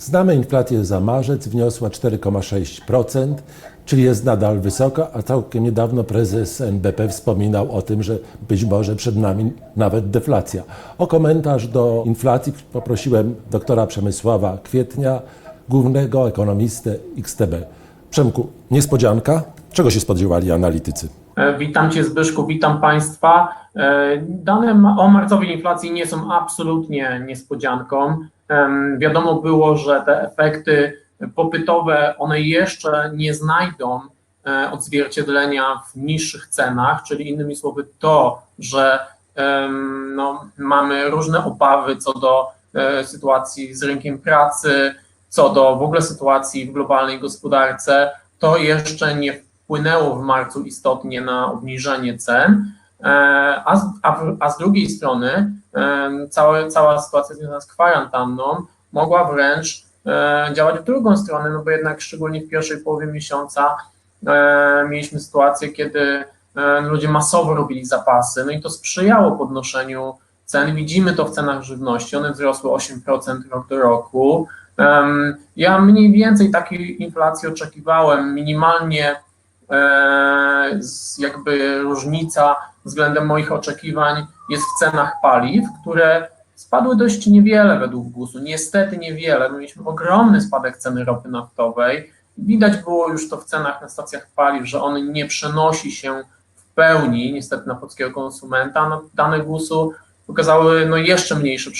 Znamy inflację za marzec, wniosła 4,6%, czyli jest nadal wysoka, a całkiem niedawno prezes NBP wspominał o tym, że być może przed nami nawet deflacja. O komentarz do inflacji poprosiłem doktora Przemysława Kwietnia, głównego ekonomistę XTB. Przemku, niespodzianka? Czego się spodziewali analitycy? E, Witam Cię Zbyszku, witam Państwa. E, Dane o marcowej inflacji nie są absolutnie niespodzianką. Wiadomo było, że te efekty popytowe, one jeszcze nie znajdą e, odzwierciedlenia w niższych cenach, czyli innymi słowy to, że no, mamy różne obawy co do e, sytuacji z rynkiem pracy, co do w ogóle sytuacji w globalnej gospodarce, to jeszcze nie wpłynęło w marcu istotnie na obniżenie cen, e, a z, a, a z drugiej strony całe, cała sytuacja związana z kwarantanną mogła wręcz e, działać w drugą stronę, no bo jednak szczególnie w pierwszej połowie miesiąca e, mieliśmy sytuację, kiedy e, ludzie masowo robili zapasy, no i to sprzyjało podnoszeniu cen. Widzimy to w cenach żywności, one wzrosły 8% rok do roku. Ja mniej więcej takiej inflacji oczekiwałem, minimalnie jakby różnica względem moich oczekiwań jest w cenach paliw, które spadły dość niewiele według GUS-u. Niestety niewiele. My mieliśmy ogromny spadek ceny ropy naftowej. Widać było już to w cenach na stacjach paliw, że on nie przenosi się w pełni niestety na polskiego konsumenta. No, dane GUS-u pokazały no, jeszcze mniejsze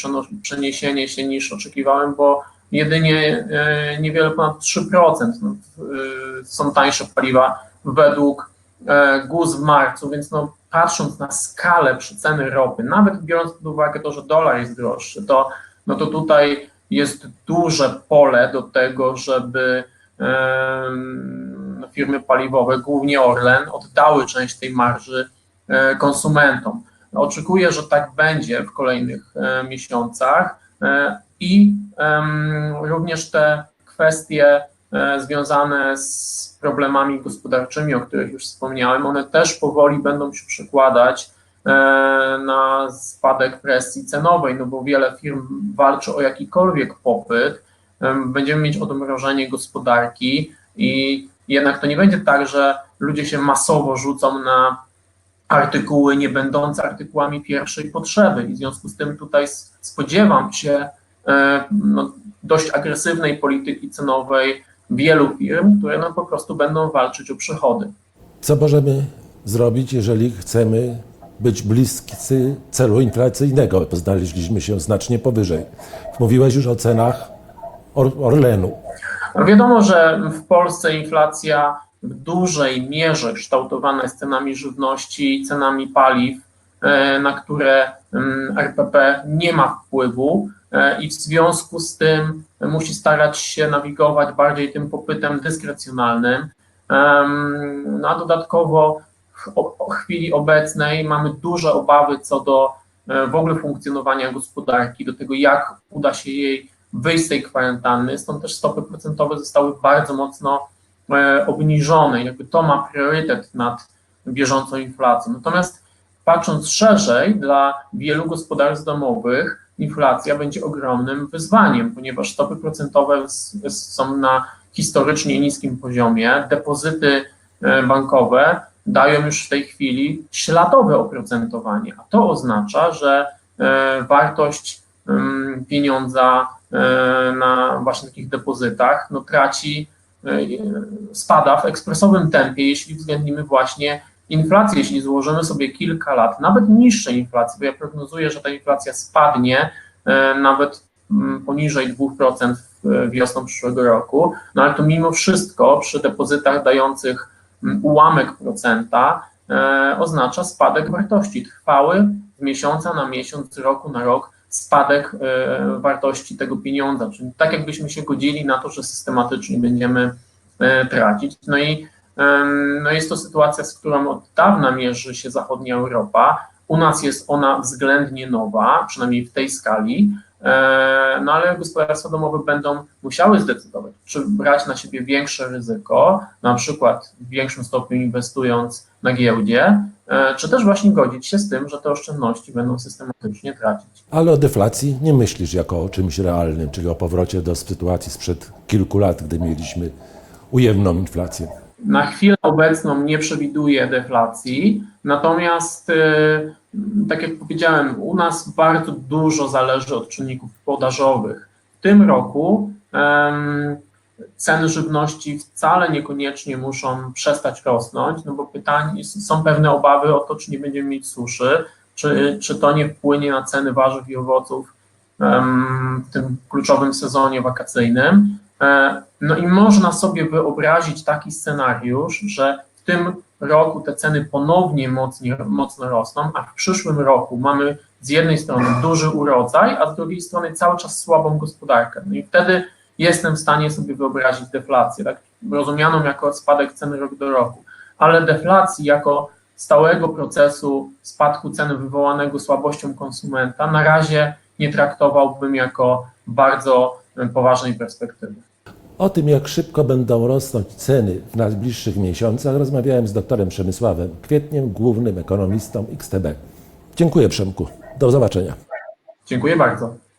przeniesienie się niż oczekiwałem, bo jedynie e, niewiele ponad 3% no, e, są tańsze paliwa według e, GUS w marcu, więc no, patrząc na skalę przeceny ropy, nawet biorąc pod uwagę to, że dolar jest droższy, to, no to tutaj jest duże pole do tego, żeby firmy paliwowe, głównie Orlen, oddały część tej marży e, konsumentom. Oczekuję, że tak będzie w kolejnych e, miesiącach e, i również te kwestie związane z problemami gospodarczymi, o których już wspomniałem, one też powoli będą się przekładać e, na spadek presji cenowej, no bo wiele firm walczy o jakikolwiek popyt, em, będziemy mieć odmrożenie gospodarki i jednak to nie będzie tak, że ludzie się masowo rzucą na artykuły nie będące artykułami pierwszej potrzeby. I w związku z tym tutaj spodziewam się e, no, dość agresywnej polityki cenowej wielu firm, które no, po prostu będą walczyć o przychody. Co możemy zrobić, jeżeli chcemy być bliscy celu inflacyjnego? Bo Znaleźliśmy się znacznie powyżej. Mówiłeś już o cenach Or- Orlenu. No Wiadomo, że w Polsce inflacja w dużej mierze kształtowana jest cenami żywności i cenami paliw, e, na które mm, RPP nie ma wpływu i w związku z tym musi starać się nawigować bardziej tym popytem dyskrecjonalnym. No a dodatkowo w chwili obecnej mamy duże obawy co do e, w ogóle funkcjonowania gospodarki, do tego jak uda się jej wyjść z tej kwarantanny, stąd też stopy procentowe zostały bardzo mocno e, obniżone. Jakby to ma priorytet nad bieżącą inflacją. Natomiast patrząc szerzej, dla wielu gospodarstw domowych inflacja będzie ogromnym wyzwaniem, ponieważ stopy procentowe są na historycznie niskim poziomie. Depozyty e, bankowe dają już w tej chwili śladowe oprocentowanie, a to oznacza, że e, wartość pieniądza e, na właśnie takich depozytach no, traci, spada w ekspresowym tempie, jeśli uwzględnimy właśnie inflację. Jeśli złożymy sobie kilka lat, nawet niższej inflacji, bo ja prognozuję, że ta inflacja spadnie e, nawet mm, poniżej 2% w- wiosną przyszłego roku, no ale to mimo wszystko przy depozytach dających mm, ułamek procenta e, oznacza spadek wartości trwały z miesiąca na miesiąc, z roku na rok spadek e, wartości tego pieniądza, czyli tak jakbyśmy się godzili na to, że systematycznie będziemy e, tracić. No i no jest to sytuacja, z którą od dawna mierzy się zachodnia Europa. U nas jest ona względnie nowa, przynajmniej w tej skali, e, no ale gospodarstwa domowe będą musiały zdecydować, czy brać na siebie większe ryzyko, na przykład w większym stopniu inwestując na giełdzie, e, czy też właśnie godzić się z tym, że te oszczędności będą systematycznie tracić. Ale o deflacji nie myślisz jako o czymś realnym, czyli o powrocie do sytuacji sprzed kilku lat, gdy mieliśmy ujemną inflację. Na chwilę obecną nie przewiduję deflacji, natomiast, e, tak jak powiedziałem, u nas bardzo dużo zależy od czynników podażowych. W tym roku em, ceny żywności wcale niekoniecznie muszą przestać rosnąć, no bo pytanie, są pewne obawy o to, czy nie będziemy mieć suszy, czy, czy to nie wpłynie na ceny warzyw i owoców em, w tym kluczowym sezonie wakacyjnym. E, No i można sobie wyobrazić taki scenariusz, że w tym roku te ceny ponownie mocnie, mocno rosną, a w przyszłym roku mamy z jednej strony duży urodzaj, a z drugiej strony cały czas słabą gospodarkę. No i wtedy jestem w stanie sobie wyobrazić deflację, tak rozumianą jako spadek ceny rok do roku, ale deflacji jako stałego procesu spadku ceny wywołanego słabością konsumenta na razie nie traktowałbym jako bardzo poważnej perspektywy. O tym, jak szybko będą rosnąć ceny w najbliższych miesiącach, rozmawiałem z doktorem Przemysławem Kwietniem, głównym ekonomistą XTB. Dziękuję Przemku. Do zobaczenia. Dziękuję bardzo.